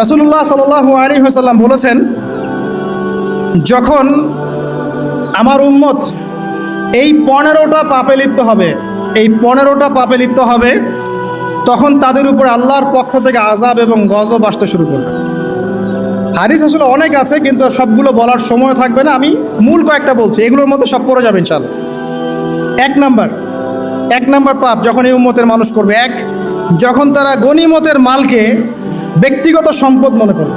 রাসুল্লাহ সাল আলী হাসাল্লাম বলেছেন, যখন আমার উম্মত এই পনেরোটা পাপে লিপ্ত হবে, এই পনেরোটা পাপে লিপ্ত হবে, তখন তাদের উপর আল্লাহর পক্ষ থেকে আজাব এবং গজব আসতে শুরু করবে। হারিস আসলে অনেক আছে, কিন্তু সবগুলো বলার সময় থাকবে না। আমি মূল কয়েকটা বলছি, এগুলোর মধ্যে সব পড়ে যাবে ইনশাল্লাহ এক নাম্বার এক নাম্বার পাপ যখন এই উম্মতের মানুষ করবে। এক, যখন তারা গনিমতের মালকে ব্যক্তিগত সম্পদ মনে করবে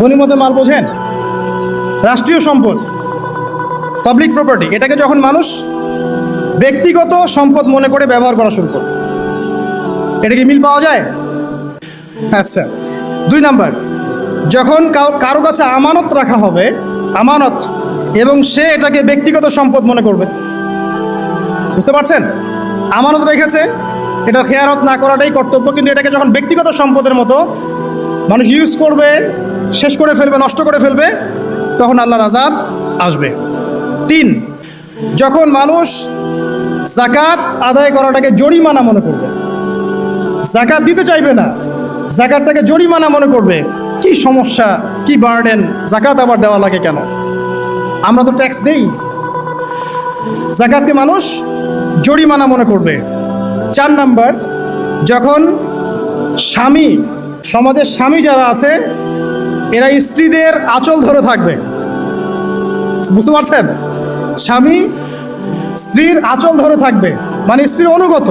গনিমতের মাল বোঝেন? রাষ্ট্রীয় সম্পদ পাবলিক প্রপার্টি এটাকে যখন মানুষ ব্যক্তিগত সম্পদ মনে করে ব্যবহার করা শুরু করে, এটা কি মিল পাওয়া যায়? আচ্ছা দুই নাম্বার, যখন কারও কাছে আমানত রাখা হবে, আমানত, এবং সে এটাকে ব্যক্তিগত সম্পদ মনে করবে, বুঝতে পারছেন? আমানত রেখেছে এটা খেয়ারত না করাটাই কর্তব্য, কিন্তু এটাকে যখন ব্যক্তিগত সম্পদের মতো মানুষ ইউজ করবে, শেষ করে ফেলবে, নষ্ট করে ফেলবে, তখন আল্লাহর আজাব আসবে। তিন, যখন মানুষ জাকাত আদায় করাটাকে জরিমানা মনে করবে জাকাত দিতে চাইবে না জাকাতটাকে জরিমানা মনে করবে, কি সমস্যা, কি বার্ডেন জাকাত আবার দেওয়া লাগে কেন? আমরা তো ট্যাক্স দেই। জাকাতকে মানুষ জরিমানা মনে করবে। চার নাম্বার, যখন স্বামী, সমাজের স্বামী যারা আছে, এরা স্ত্রীদের আঁচল ধরে থাকবে। বুঝতে পারছেন? স্বামী স্ত্রীর আঁচল ধরে থাকবে মানে স্ত্রীর অনুগত।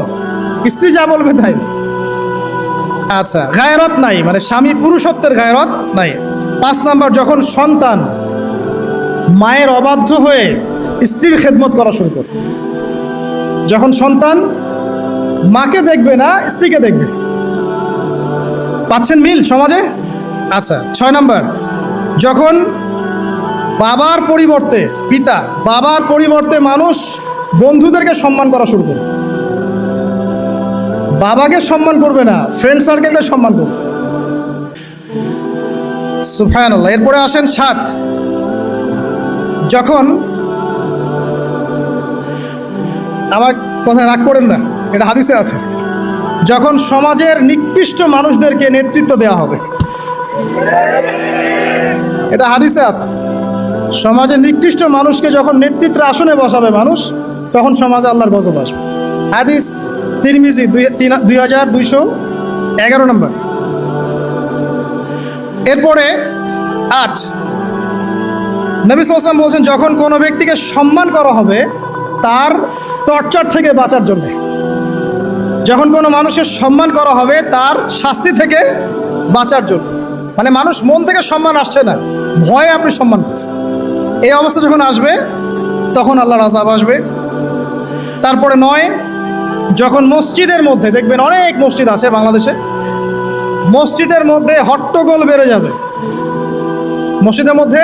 স্ত্রী যা বলবে তাই। আচ্ছা গায়রত নাই মানে স্বামী পুরুষত্বের গায়রত নাই। পাঁচ নাম্বার, যখন সন্তান মায়ের অবাধ্য হয়ে স্ত্রীর খেদমত করা শুরু করবে যখন সন্তান মাকে দেখবে না, স্ত্রীকে দেখবে। পাচ্ছেন মিল সমাজে? আচ্ছা ছয় নাম্বার। যখন বাবার পরিবর্তে পিতা, বাবার পরিবর্তে মানুষ বন্ধুদেরকে সম্মান করা শুরু করবে। বাবাকে সম্মান করবে না ফ্রেন্ড সার্কেলকে সম্মান করবে। সুফায়ন এরপরে আসেন সাত। যখন, আমার কথায় রাগ করেন না। এটা হাদিসে আছে। যখন সমাজের নিকৃষ্ট মানুষদেরকে নেতৃত্ব দেওয়া হবে। এটা হাদিসে আছে। সমাজের নিকৃষ্ট মানুষকে যখন নেতৃত্বের আসনে বসাবে মানুষ, তখন সমাজে আল্লাহর গজব আসবে। হাদিস তিরমিজি দুই হাজার দুইশো এগারো নম্বর। এরপরে আট। নবী সালাম বলছেন, যখন কোনো ব্যক্তিকে সম্মান করা হবে, তার টর্চার থেকে বাঁচার জন্য। যখন কোনো মানুষের সম্মান করা হবে, তার শাস্তি থেকে বাঁচার জন্য। মানে মানুষ মন থেকে সম্মান আসছে না, ভয়ে আপনি সম্মান পাচ্ছেন। এই অবস্থা যখন আসবে, তখন আল্লাহর আজাব আসবে। তারপরে নয়, যখন মসজিদের মধ্যে, দেখবেন অনেক মসজিদ আছে বাংলাদেশে, মসজিদের মধ্যে হট্টগোল বেড়ে যাবে। মসজিদের মধ্যে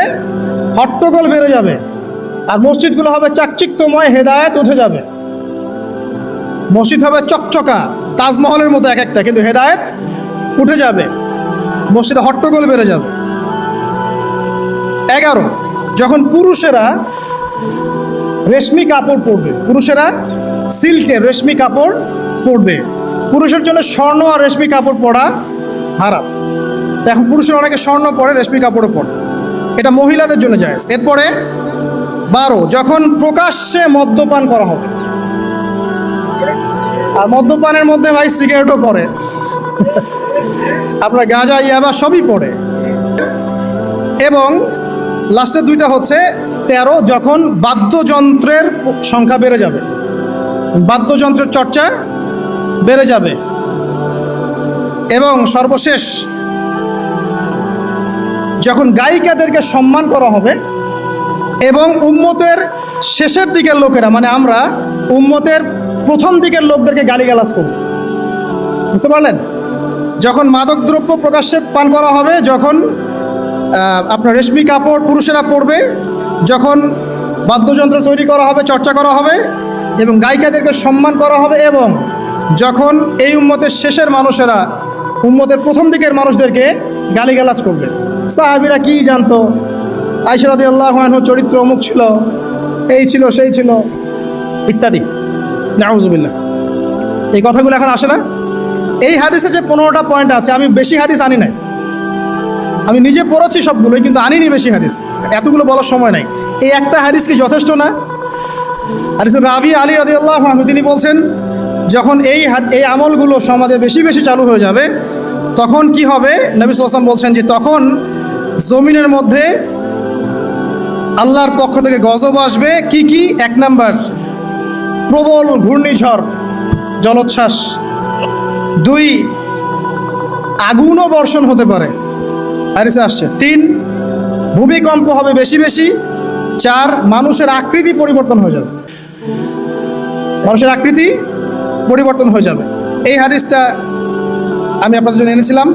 হট্টগোল বেড়ে যাবে। আর মসজিদগুলো হবে চাকচিক্যময় হেদায়েত উঠে যাবে। মসজিদ হবে চকচকা, তাজমহলের মতো এক একটা, কিন্তু হেদায়েত উঠে যাবে। মসজিদে হট্টগোল বেড়ে যাবে। এগারো, যখন পুরুষেরা রেশমি কাপড় পরবে, পুরুষেরা সিল্কের রেশমি কাপড় পরবে। পুরুষের জন্য স্বর্ণ আর রেশমি কাপড় পরা হারাম। তো এখন পুরুষের অনেকে স্বর্ণ পরে রেশমি কাপড়ও পরে। এটা মহিলাদের জন্য যায় এরপরে বারো, যখন প্রকাশ্যে মদ্যপান করা হবে আর মদ্যপানের মধ্যে ভাই সিগারেটও পড়ে আপনার গাঁজা, ইয়াবা সবই পড়ে এবং লাস্টের দুইটা হচ্ছে, তেরো, যখন বাদ্যযন্ত্রের সংখ্যা বেড়ে যাবে। বাদ্যযন্ত্রের চর্চা বেড়ে যাবে। এবং সর্বশেষ, যখন গায়িকাদেরকে সম্মান করা হবে, এবং উম্মতের শেষের দিকের লোকেরা মানে আমরা, উম্মতের প্রথম দিকের লোকদেরকে গালিগালাজ করব। বুঝতে পারলেন? যখন মাদকদ্রব্য প্রকাশ্যে পান করা হবে, যখন আপনার রেশমি কাপড় পুরুষেরা পরবে, যখন বাদ্যযন্ত্র তৈরি করা হবে, চর্চা করা হবে, এবং গায়িকাদেরকে সম্মান করা হবে, এবং যখন এই উম্মতের শেষের মানুষেরা উম্মতের প্রথম দিকের মানুষদেরকে গালিগালাজ করবে। সাহাবিরা কি জানতো? আইসরাদি আল্লাহ চরিত্র অমুক ছিল, এই ছিল, সেই ছিল, ইত্যাদি। নাউজুবিল্লাহ এই কথাগুলো এখন আসে না? এই হাদিসে যে পনেরোটা পয়েন্ট আছে, আমি বেশি হাদিস আনি নাই। আমি নিজে পড়েছি সবগুলোই, কিন্তু আনিনি বেশি হাদিস। এতগুলো বলার সময় নাই। এই একটা হাদিস কি যথেষ্ট না? হাদিসের রাবি আলী রাদি আল্লাহ তিনি বলছেন, যখন এই এই আমলগুলো সমাজে বেশি বেশি চালু হয়ে যাবে, তখন কি হবে? নবী সাল্লাম বলছেন যে, তখন জমিনের মধ্যে আল্লাহর পক্ষ থেকে গজব আসবে। কি কি? এক নাম্বার প্রবল ঘূর্ণিঝড়, জলোচ্ছ্বাস। দুই, আগুনও বর্ষণ হতে পারে। হারিসে আসছে। তিন, ভূমিকম্প হবে বেশি বেশি। চার, মানুষের আকৃতি পরিবর্তন হয়ে যাবে। মানুষের আকৃতি পরিবর্তন হয়ে যাবে। এই হারিসটা আমি আপনাদের জন্য এনেছিলাম।